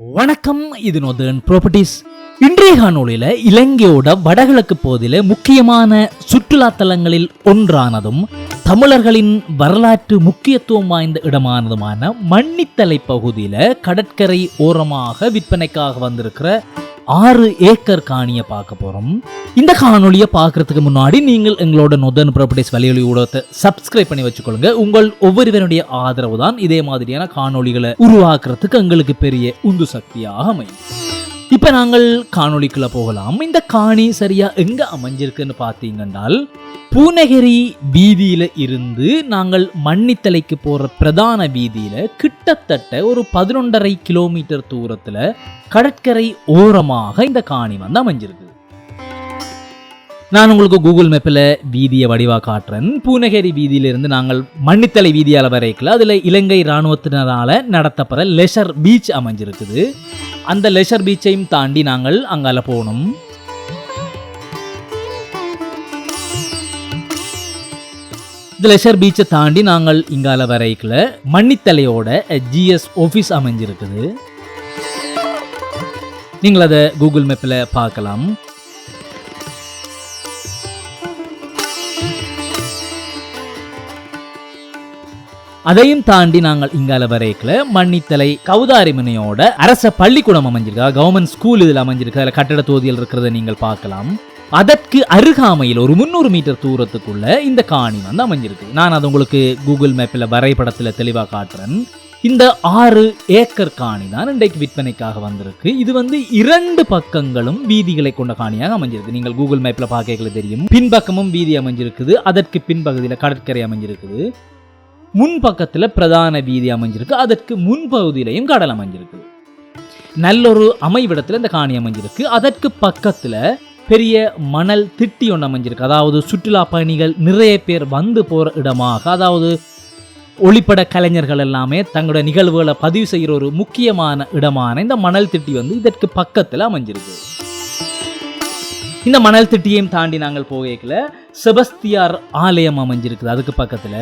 வணக்கம் இது நொதன் ப்ராப்பர்ட்டிஸ் இன்றைய காணொலியில் இலங்கையோட வடகிழக்கு பகுதியில் முக்கியமான சுற்றுலா தலங்களில் ஒன்றானதும் தமிழர்களின் வரலாற்று முக்கியத்துவம் வாய்ந்த இடமானதுமான மன்னித்தலை பகுதியில கடற்கரை ஓரமாக விற்பனைக்காக வந்திருக்கிற ஆறு ஏக்கர் காணியை பார்க்க போறோம். இந்த காணொலியை பார்க்கறதுக்கு முன்னாடி நீங்கள் எங்களோட நொதன் ப்ராப்பர்ட்டிஸ் வலியொலி ஊடகத்தை சப்ஸ்கிரைப் பண்ணி வச்சுக்கொள்ளுங்க. உங்கள் ஒவ்வொருவருடைய ஆதரவு தான் இதே மாதிரியான காணொளிகளை உருவாக்குறதுக்கு எங்களுக்கு பெரிய உந்து சக்தியாக அமையும். இப்ப நாங்கள் காணொளிக்குள்ள போகலாம். இந்த காணி சரியா எங்க அமைஞ்சிருக்குன்னு பார்த்தீங்கன்னால் பூநகரி வீதியில் இருந்து நாங்கள் மன்னித்தலைக்கு போற பிரதான வீதியில கிட்டத்தட்ட ஒரு பதினொன்றரை கிலோமீட்டர் தூரத்துல கடற்கரை ஓரமாக இந்த காணி வந்து அமைஞ்சிருக்கு. நான் உங்களுக்கு கூகுள் மேப்பில் வீதியை வடிவாக காட்டுறேன். பூநகரி வீதியிலிருந்து நாங்கள் மன்னித்தலை வீதியால் வரைக்கல அதில் இலங்கை இராணுவத்தினரால் நடத்தப்படுற லெஷர் பீச் அமைஞ்சிருக்குது. அந்த லெஷர் பீச்சையும் தாண்டி நாங்கள் அங்கால போகணும். இந்த லெஷர் பீச்சை தாண்டி நாங்கள் இங்கால வரைக்கல மன்னித்தலையோட ஜிஎஸ் ஆஃபீஸ் அமைஞ்சிருக்குது. நீங்கள் அதை கூகுள் மேப்பில் பார்க்கலாம். அதையும் தாண்டி நாங்கள் இங்கால வரைக்கல மன்னித்தலை கௌதாரிமனையோட அரச பள்ளிக்கூடம் அமைஞ்சிருக்கா கவர்மெண்ட் ஸ்கூல் இதில் அமைஞ்சிருக்கு அதில் கட்டட தொகுதியில் இருக்கிறத நீங்கள் பார்க்கலாம். அதற்கு அருகாமையில் ஒரு முந்நூறு மீட்டர் தூரத்துக்குள்ள இந்த காணி வந்து அமைஞ்சிருக்கு. நான் அதை உங்களுக்கு கூகுள் மேப்பில் வரைபடத்தில் தெளிவாக காட்டுறேன். இந்த ஆறு ஏக்கர் காணி தான் இன்றைக்கு விற்பனைக்காக வந்திருக்கு. இது வந்து இரண்டு பக்கங்களும் வீதிகளை கொண்ட காணியாக அமைஞ்சிருக்கு. நீங்கள் கூகுள் மேப்பில் பார்க்கல தெரியும். பின்பக்கமும் வீதி அமைஞ்சிருக்குது. அதற்கு பின்பகுதியில் கடற்கரை அமைஞ்சிருக்குது. முன்பக்கத்தில் பிரதான வீதி அமைஞ்சிருக்கு. அதற்கு முன்பகுதியிலையும் கடல் அமைஞ்சிருக்கு. நல்லொரு அமைவிடத்தில் இந்த காணி அமைஞ்சிருக்கு. அதற்கு பக்கத்தில் பெரிய மணல் திட்டி ஒன்று அமைஞ்சிருக்கு. அதாவது சுற்றுலா பயணிகள் நிறைய பேர் வந்து போகிற இடமாக அதாவது ஒளிப்பட கலைஞர்கள் எல்லாமே தங்களோட நிகழ்வுகளை பதிவு செய்கிற ஒரு முக்கியமான இடமான இந்த மணல் திட்டி வந்து இதற்கு பக்கத்தில் அமைஞ்சிருக்கு. இந்த மணல் திட்டியையும் தாண்டி நாங்கள் போகல செபஸ்தியார் ஆலயம் அமைஞ்சிருக்குது. அதுக்கு பக்கத்தில்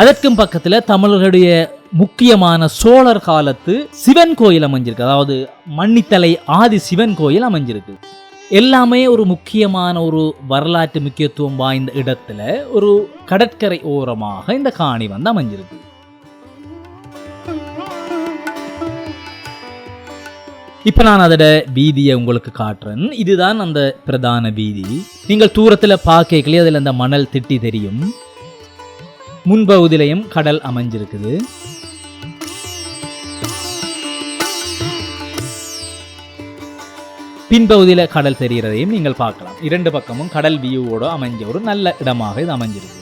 அதற்கும் பக்கத்துல தமிழர்களுடைய முக்கியமான சோழர் காலத்து சிவன் கோயில் அமைஞ்சிருக்கு. அதாவது மன்னித்தலை ஆதி சிவன் கோயில் அமைஞ்சிருக்கு. எல்லாமே ஒரு முக்கியமான ஒரு வரலாற்று முக்கியத்துவம் வாய்ந்த இடத்துல ஒரு கடற்கரை ஓரமாக இந்த காணி வந்து அமைஞ்சிருக்கு. இப்போ நான் அதோட வீதியை உங்களுக்கு காட்டுறேன். இதுதான் அந்த பிரதான வீதி. நீங்கள் தூரத்தில் பார்க்கலையே அதில் அந்த மணல் திட்டி தெரியும். முன்பகுதியிலையும் கடல் அமைஞ்சிருக்குது. பின்பகுதியில் கடல் தெரிகிறதையும் நீங்கள் பார்க்கலாம். இரண்டு பக்கமும் கடல் வியூவோடு அமைஞ்ச ஒரு நல்ல இடமாக இது அமைஞ்சிருக்கு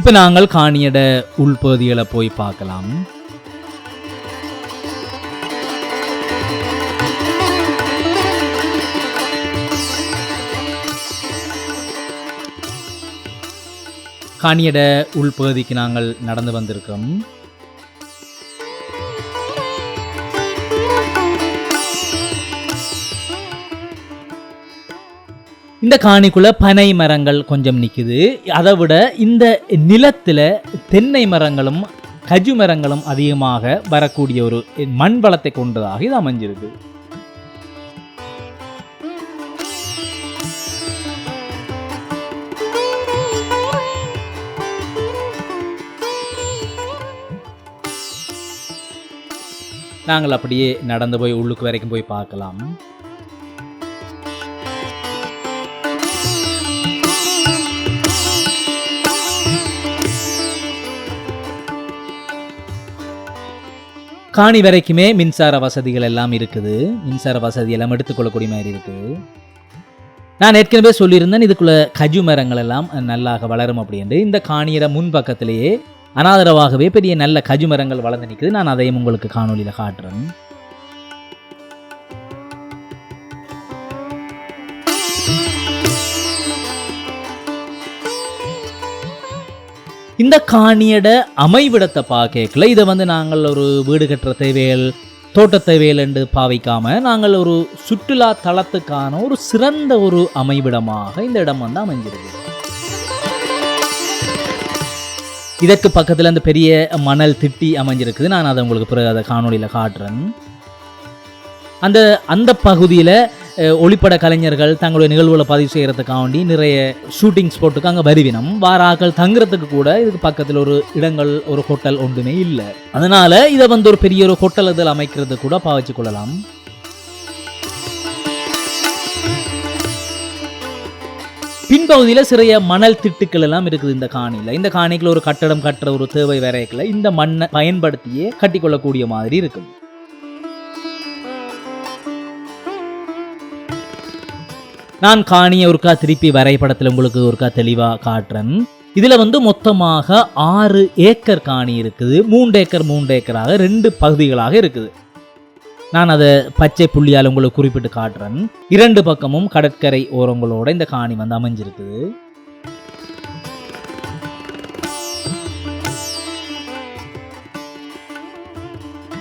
இப்போ நாங்கள் காணியட உள்பகுதிகளை போய் பார்க்கலாம். காணியட உள்பகுதிக்கு நாங்கள் நடந்து வந்திருக்கோம் இந்த காணிக்குள்ள பனை மரங்கள் கொஞ்சம் நிக்குது. அதை விட இந்த நிலத்துல தென்னை மரங்களும் கஜு மரங்களும் அதிகமாக வரக்கூடிய ஒரு மண் வளத்தை கொண்டதாக இது அமைஞ்சிருக்கு. நாங்கள் அப்படியே நடந்து போய் உள்ளுக்கு வரைக்கும் போய் பார்க்கலாம். காணி வரைக்குமே மின்சார வசதிகள் எல்லாம் இருக்குது. மின்சார வசதி எல்லாம் எடுத்துக்கொள்ளக்கூடிய மாதிரி இருக்குது நான் ஏற்கனவே சொல்லியிருந்தேன் இதுக்குள்ள கஜு மரங்கள் எல்லாம் நல்லாக வளரும் அப்படின்ட்டு. இந்த காணியிட முன்பக்கத்திலேயே அனாதரவாகவே பெரிய நல்ல கஜு மரங்கள் வளர்ந்து நிற்குது. நான் அதையும் உங்களுக்கு காணொலியில் காட்டுறேன். இந்த காணியட அமைவிடத்தை பார்க்கல. இதை வந்து நாங்கள் ஒரு வீடு கட்டுற தேவைகள் தோட்டத்தை வேலென்று பாவிக்காம நாங்கள் ஒரு சுற்றுலா தளத்துக்கான ஒரு சிறந்த ஒரு அமைவிடமாக இந்த இடம் வந்து அமைஞ்சிருக்கு இதற்கு பக்கத்தில் அந்த பெரிய மணல் திட்டி அமைஞ்சிருக்குது. நான் அதை உங்களுக்கு பிறகு அதை காணொளியில் காட்டுறேன். அந்த அந்த பகுதியில் ஒளிப்பட கலைஞர்கள் தங்களுடைய நிகழ்வுகளை பதிவு செய்கிறதுக்காண்டி நிறைய ஷூட்டிங் ஸ்பாட்டுக்கு அங்கே வருவினம் வாராக்கள் தங்குறதுக்கு கூட இதுக்கு பக்கத்தில் ஒரு இடங்கள் ஒரு ஹோட்டல் ஒன்றுமே இல்லை. அதனால் இதை வந்து ஒரு பெரிய ஒரு ஹோட்டல் இதில் அமைக்கிறது கூட பாவிச்சு கொள்ளலாம். பின்பகுதியில் சிறிய மணல் திட்டுக்கள் எல்லாம் இருக்குது இந்த காணியில். இந்த காணிக்குள்ள ஒரு கட்டடம் கட்டுற ஒரு தேவை வரையக்கில் இந்த மண்ணை பயன்படுத்தியே கட்டிக்கொள்ளக்கூடிய மாதிரி இருக்கும் நான் காணியை ஒருக்கா திருப்பி வரைபடத்தில் உங்களுக்கு ஒருக்கா தெளிவாக காட்டுறேன். இதில் வந்து மொத்தமாக ஆறு ஏக்கர் காணி இருக்குது. மூன்று ஏக்கர் மூன்று ஏக்கராக ரெண்டு பகுதிகளாக இருக்குது. நான் அதை பச்சை புள்ளியால் உங்களுக்கு குறிப்பிட்டு காட்டுறேன். இரண்டு பக்கமும் கடற்கரை ஓரங்களோட இந்த காணி வந்து அமைஞ்சிருக்குது.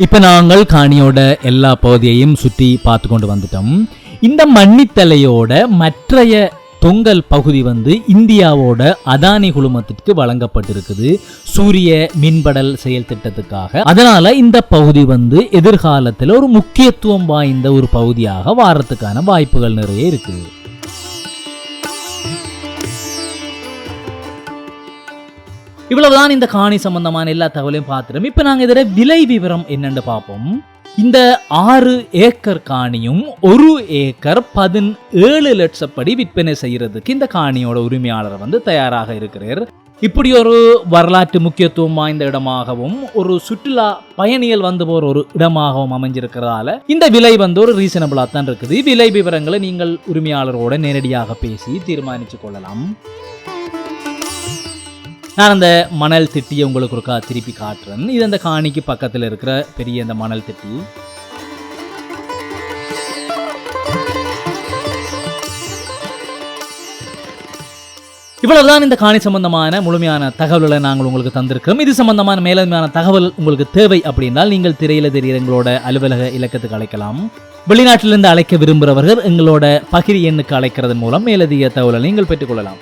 இப்போ நாங்கள் காணியோட எல்லா பகுதியையும் சுற்றி பார்த்து கொண்டு வந்துட்டோம். இந்த மன்னித்தலையோட மற்றைய தொங்கல் பகுதி வந்து இந்தியாவோட அதானி குழுமத்திற்கு வழங்கப்பட்டிருக்குது. சூரிய மின்படல் செயல் திட்டத்துக்காக. அதனால இந்த பகுதி வந்து எதிர்காலத்தில் ஒரு முக்கியத்துவம் வாய்ந்த ஒரு பகுதியாக வாரத்துக்கான வாய்ப்புகள் நிறைய இருக்குது. இவ்வளவுதான் இந்த காணி சம்பந்தமான எல்லா தகவலையும் பார்த்துட்டோம். இப்போ நாங்கள் இதில் விலை விவரம் என்னன்னு பார்ப்போம். இந்த ஆறு ஏக்கர் காணியும் ஒரு ஏக்கர் பதினேழு லட்சப்படி விற்பனை செய்யறதுக்கு இந்த காணியோட உரிமையாளர் வந்து தயாராக இருக்கிறார். இப்படி ஒரு வரலாற்று முக்கியத்துவம் வாய்ந்த இடமாகவும் ஒரு சுற்றுலா பயணிகள் வந்து போற ஒரு இடமாகவும் அமைஞ்சிருக்கிறதால இந்த விலை வந்து ஒரு ரீசனபிளா தான் இருக்குது. விலை விவரங்களை நீங்கள் உரிமையாளரோட நேரடியாக பேசி தீர்மானிச்சு கொள்ளலாம். நான் அந்த மணல் திட்டியை உங்களுக்கு ஒருக்கா திருப்பி காட்டுறேன். இது அந்த காணிக்கு பக்கத்தில் இருக்கிற பெரிய அந்த மணல் திட்டி. இவ்வளவுதான் இந்த காணி சம்பந்தமான முழுமையான தகவல்களை நாங்கள் உங்களுக்கு தந்திருக்கிறோம். இது சம்பந்தமான மேலமையான தகவல் உங்களுக்கு தேவை அப்படின்னால் நீங்கள் திரையில தெரிகிற எங்களோட அலுவலக இலக்கத்துக்கு அழைக்கலாம். வெளிநாட்டிலிருந்து அழைக்க விரும்புகிறவர்கள் எங்களோட பகிரி எண்ணுக்கு அழைக்கிறதன் மூலம் மேலதிக தகவலை நீங்கள் பெற்றுக்கொள்ளலாம்